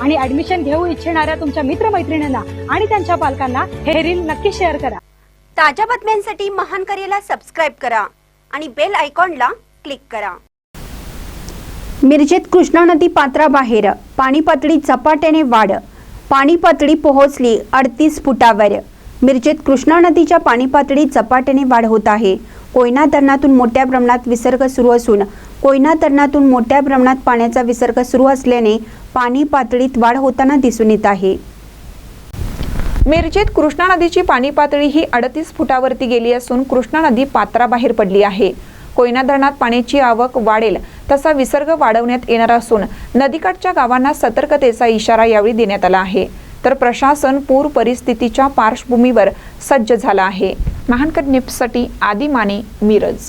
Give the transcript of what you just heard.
आणि ऍडमिशन घेऊ इच्छिणाऱ्या तुमच्या मित्रमैत्रिणींना आणि त्यांच्या पालकांना हे रील नक्की शेअर करा. ताज्या बातम्यांसाठी महान करेला सबस्क्राईब करा आणि बेल आयकॉनला क्लिक करा. मिरजेत कृष्णा नदी पात्राबाहेर पाणी पातळी झपाट्याने वाढ. पाणी पातळी पोहोचली अडतीस फुटावर. मिरजेत कृष्णा नदीच्या पाणी पातळीत झपाट्याने वाढ होत आहे. कोयना धरणातून मोठ्या प्रमाणात विसर्ग सुरू असून कोयना धरणातून मोठ्या प्रमाणात पाण्याचा विसर्ग सुरू असल्याने पाणी पातळीत वाढ होताना दिसून येत आहे. मिरजेत कृष्णा नदीची पाणी पातळी ही अडतीस फुटावरती गेली असून कृष्णा नदी पात्राबाहेर पडली आहे. कोयना धरणात पाण्याची आवक वाढेल तसा विसर्ग वाढवण्यात येणार असून नदीकाठच्या गावांना सतर्कतेचा इशारा यावेळी देण्यात आला आहे. तर प्रशासन पूर परिस्थितीच्या पार्श्वभूमीवर सज्ज झालं आहे. महानकर निप्ससाठी आदी माने मिरज.